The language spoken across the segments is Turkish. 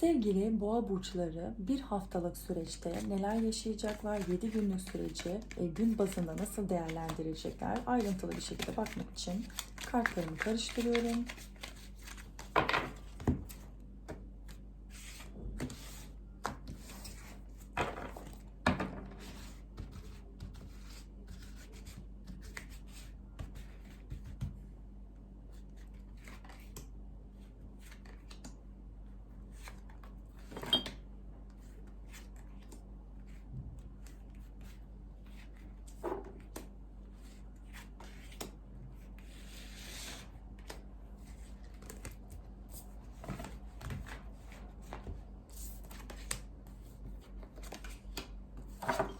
Sevgili boğa burçları bir haftalık süreçte neler yaşayacaklar, 7 günlük süreci e, gün bazında nasıl değerlendirecekler ayrıntılı bir şekilde bakmak için kartlarımı karıştırıyorum. Thank you.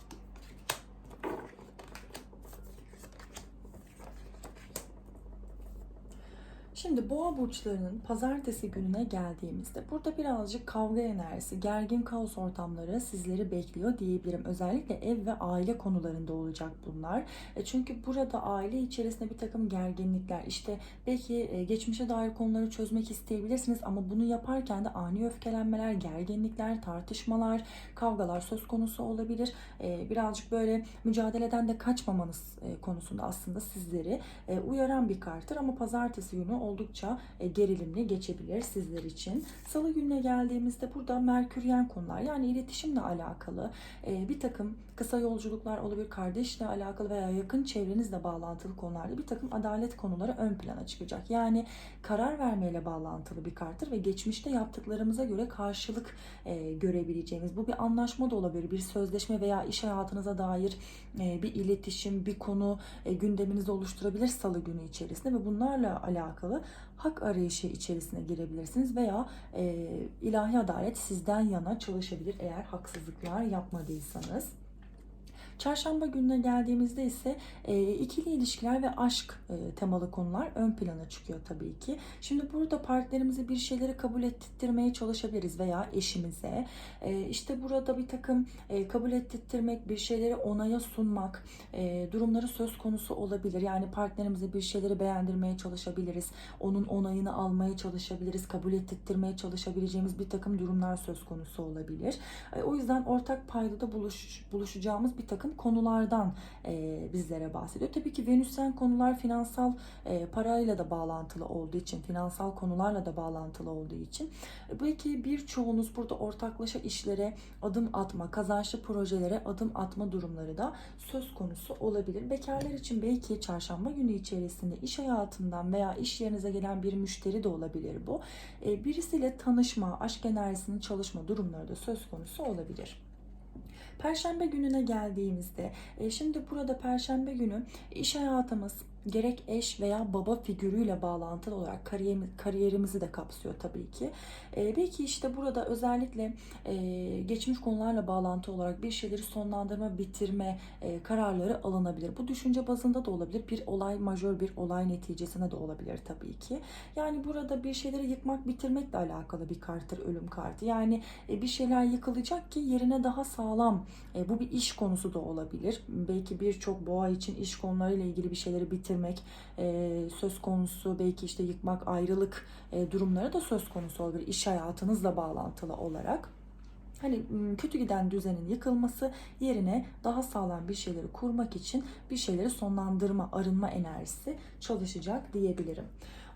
Şimdi boğa burçlarının pazartesi gününe geldiğimizde burada birazcık kavga enerjisi, gergin kaos ortamları sizleri bekliyor diyebilirim. Özellikle ev ve aile konularında olacak bunlar. E çünkü burada aile içerisinde bir takım gerginlikler, işte belki e, geçmişe dair konuları çözmek isteyebilirsiniz ama bunu yaparken de ani öfkelenmeler, gerginlikler, tartışmalar, kavgalar söz konusu olabilir. E, Birazcık böyle mücadeleden de kaçmamanız konusunda aslında sizleri uyaran bir karttır ama pazartesi günü oldukça e, gerilimli geçebilir sizler için. Salı gününe geldiğimizde burada merküryen konular yani iletişimle alakalı e, bir takım kısa yolculuklar olabilir, kardeşle alakalı veya yakın çevrenizle bağlantılı konularda bir takım adalet konuları ön plana çıkacak. Yani karar vermeyle bağlantılı bir karttır ve geçmişte yaptıklarımıza göre karşılık e, görebileceğiniz bu bir anlaşma da olabilir, bir sözleşme veya iş hayatınıza dair bir iletişim, bir konu gündeminizde oluşturabilir salı günü içerisinde ve bunlarla alakalı hak arayışı içerisine girebilirsiniz veya e, ilahi adalet sizden yana çalışabilir eğer haksızlıklar yapmadıysanız. Çarşamba gününe geldiğimizde ise e, ikili ilişkiler ve aşk e, temalı konular ön plana çıkıyor tabii ki. Şimdi burada partnerimize bir şeyleri kabul ettirmeye çalışabiliriz veya eşimize. E, işte burada bir takım e, kabul ettirmek, bir şeyleri onaya sunmak e, durumları söz konusu olabilir. Yani partnerimize bir şeyleri beğendirmeye çalışabiliriz. Onun onayını almaya çalışabiliriz. Kabul ettirmeye çalışabileceğimiz bir takım durumlar söz konusu olabilir. E, o yüzden ortak paydada buluş, buluşacağımız bir takım konulardan e, bizlere bahsediyor. Tabii ki Venüsyen konular finansal e, parayla da bağlantılı olduğu için, finansal konularla da bağlantılı olduğu için e, belki birçoğunuz burada ortaklaşa işlere adım atma, kazançlı projelere adım atma durumları da söz konusu olabilir. Bekarlar için belki çarşamba günü içerisinde iş hayatından veya iş yerinize gelen bir müşteri de olabilir bu. Birisiyle tanışma, aşk enerjisinin çalışma durumları da söz konusu olabilir. Perşembe gününe geldiğimizde, e, şimdi burada Perşembe günü iş hayatımız gerek eş veya baba figürüyle bağlantılı olarak kariyerimiz, kariyerimizi de kapsıyor tabii ki. E, belki işte burada özellikle e, geçmiş konularla bağlantı olarak bir şeyleri sonlandırma, bitirme e, kararları alınabilir. Bu düşünce bazında da olabilir. Bir olay, majör bir olay neticesine de olabilir tabii ki. Yani burada bir şeyleri yıkmak, bitirmekle alakalı bir karttır ölüm kartı. Yani e, bir şeyler yıkılacak ki yerine daha sağlam. Bu bir iş konusu da olabilir. Belki birçok boğa için iş konularıyla ilgili bir şeyleri bitirmek e, söz konusu. Belki işte yıkmak, ayrılık e, durumları da söz konusu olabilir. İş hayatınızla bağlantılı olarak. Hani kötü giden düzenin yıkılması yerine daha sağlam bir şeyleri kurmak için bir şeyleri sonlandırma, arınma enerjisi çalışacak diyebilirim.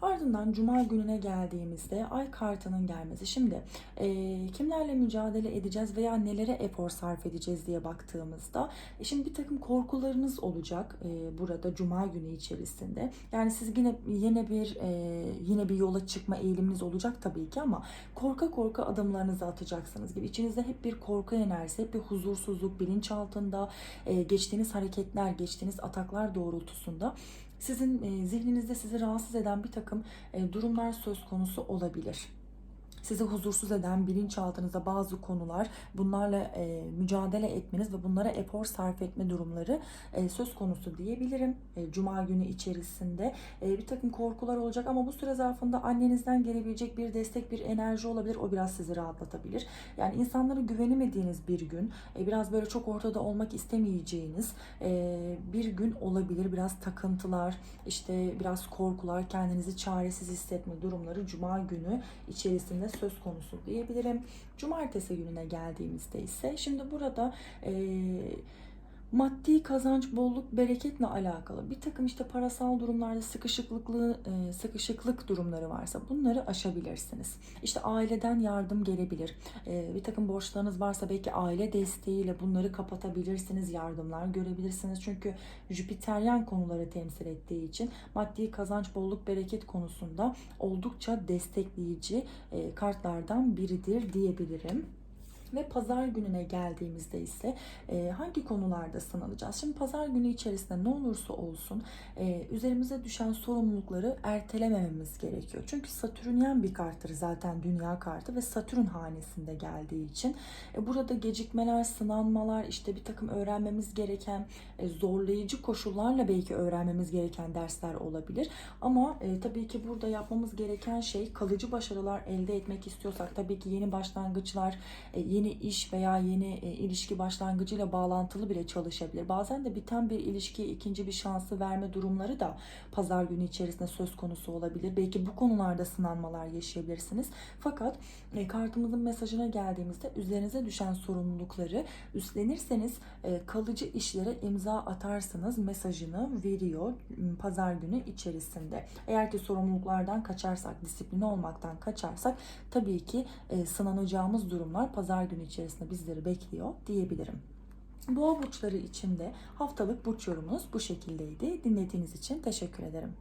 Ardından Cuma gününe geldiğimizde ay kartının gelmesi. Şimdi e, kimlerle mücadele edeceğiz veya nelere efor sarf edeceğiz diye baktığımızda e, şimdi bir takım korkularınız olacak e, burada Cuma günü içerisinde. Yani siz yine yine bir e, yine bir yola çıkma eğiliminiz olacak tabii ki ama korka korka adımlarınızı atacaksınız gibi. İçinizde hep bir korku enerjisi, hep bir huzursuzluk, bilinç altında e, geçtiğiniz hareketler, geçtiğiniz ataklar doğrultusunda sizin e, zihninizde sizi rahatsız eden bir takım e, durumlar söz konusu olabilir sizi huzursuz eden bilinçaltınızda bazı konular bunlarla e, mücadele etmeniz ve bunlara efor sarf etme durumları e, söz konusu diyebilirim. E, Cuma günü içerisinde e, bir takım korkular olacak ama bu süre zarfında annenizden gelebilecek bir destek, bir enerji olabilir. O biraz sizi rahatlatabilir. Yani insanlara güvenemediğiniz bir gün, e, biraz böyle çok ortada olmak istemeyeceğiniz e, bir gün olabilir. Biraz takıntılar, işte biraz korkular, kendinizi çaresiz hissetme durumları Cuma günü içerisinde söz konusu diyebilirim. Cumartesi gününe geldiğimizde ise şimdi burada eee maddi kazanç, bolluk, bereketle alakalı bir takım işte parasal durumlarda sıkışıklıklı e, sıkışıklık durumları varsa bunları aşabilirsiniz. İşte aileden yardım gelebilir. E, Bir takım borçlarınız varsa belki aile desteğiyle bunları kapatabilirsiniz, yardımlar görebilirsiniz. Çünkü Jüpiteryen konuları temsil ettiği için maddi kazanç, bolluk, bereket konusunda oldukça destekleyici e, kartlardan biridir diyebilirim. Ve pazar gününe geldiğimizde ise e, hangi konularda sınanacağız? Şimdi pazar günü içerisinde ne olursa olsun e, üzerimize düşen sorumlulukları ertelemememiz gerekiyor. Çünkü Satürnyen bir karttır zaten dünya kartı ve Satürn hanesinde geldiği için e, burada gecikmeler, sınanmalar, işte bir takım öğrenmemiz gereken e, zorlayıcı koşullarla belki öğrenmemiz gereken dersler olabilir. Ama e, tabii ki burada yapmamız gereken şey kalıcı başarılar elde etmek istiyorsak tabii ki yeni başlangıçlar, e, yeni iş veya yeni e, ilişki başlangıcıyla bağlantılı bile çalışabilir. Bazen de biten bir ilişkiye ikinci bir şansı verme durumları da pazar günü içerisinde söz konusu olabilir. Belki bu konularda sınanmalar yaşayabilirsiniz. Fakat e, kartımızın mesajına geldiğimizde üzerinize düşen sorumlulukları üstlenirseniz e, kalıcı işlere imza atarsınız mesajını veriyor pazar günü içerisinde. Eğer ki sorumluluklardan kaçarsak, disipline olmaktan kaçarsak tabii ki e, sınanacağımız durumlar pazar günü içerisinde bizleri bekliyor diyebilirim. Boğa burçları için de haftalık burç yorumunuz bu şekildeydi. Dinlediğiniz için teşekkür ederim.